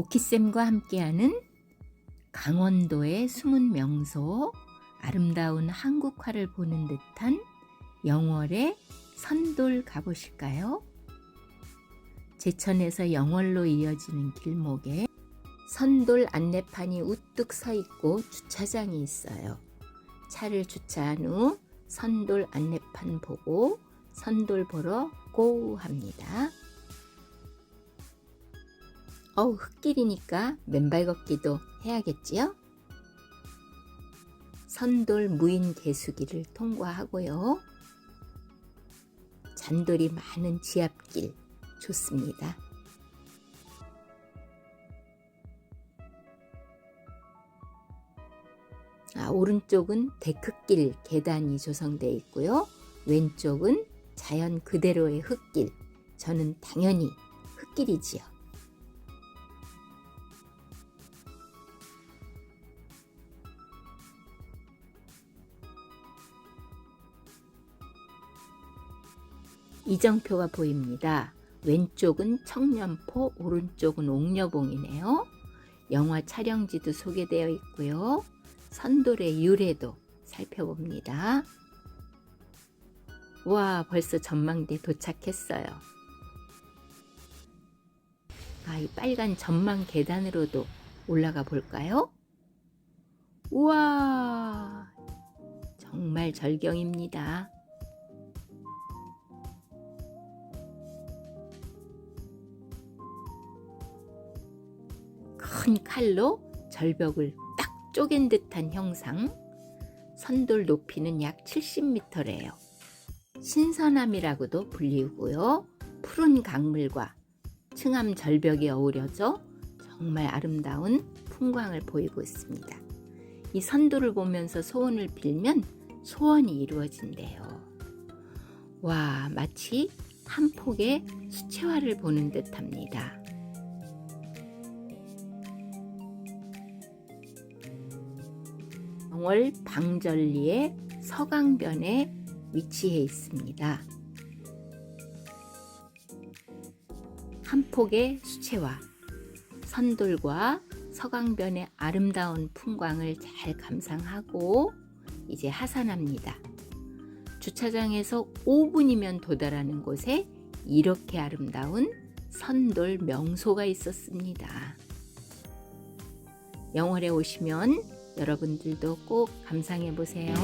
오키쌤과 함께하는 강원도의 숨은 명소, 아름다운 한국화를 보는 듯한 영월의 선돌 가보실까요? 제천에서 영월로 이어지는 길목에 선돌 안내판이 우뚝 서 있고 주차장이 있어요. 차를 주차한 후 선돌 안내판 보고 선돌 보러 고 합니다. 어우, 흙길이니까 맨발 걷기도 해야겠지요? 선돌 무인 개수기를 통과하고요. 잔돌이 많은 지압길 좋습니다. 아, 오른쪽은 데크길 계단이 조성되어 있고요. 왼쪽은 자연 그대로의 흙길. 저는 당연히 흙길이지요. 이정표가 보입니다. 왼쪽은 청년포, 오른쪽은 옥녀봉이네요. 영화 촬영지도 소개되어 있고요. 선돌의 유래도 살펴봅니다. 와, 벌써 전망대 도착했어요. 아, 이 빨간 전망 계단으로도 올라가 볼까요? 우와, 정말 절경입니다. 큰 칼로 절벽을 딱 쪼갠 듯한 형상. 선돌 높이는 약 70m래요. 신선함이라고도 불리우고요. 푸른 강물과 층암 절벽이 어우러져 정말 아름다운 풍광을 보이고 있습니다. 이 선돌을 보면서 소원을 빌면 소원이 이루어진대요. 와, 마치 한 폭의 수채화를 보는 듯 합니다. 영월 방절리의 서강변에 위치해 있습니다. 한 폭의 수채화, 선돌과 서강변의 아름다운 풍광을 잘 감상하고 이제 하산합니다. 주차장에서 5분이면 도달하는 곳에 이렇게 아름다운 선돌 명소가 있었습니다. 영월에 오시면 여러분들도 꼭 감상해 보세요.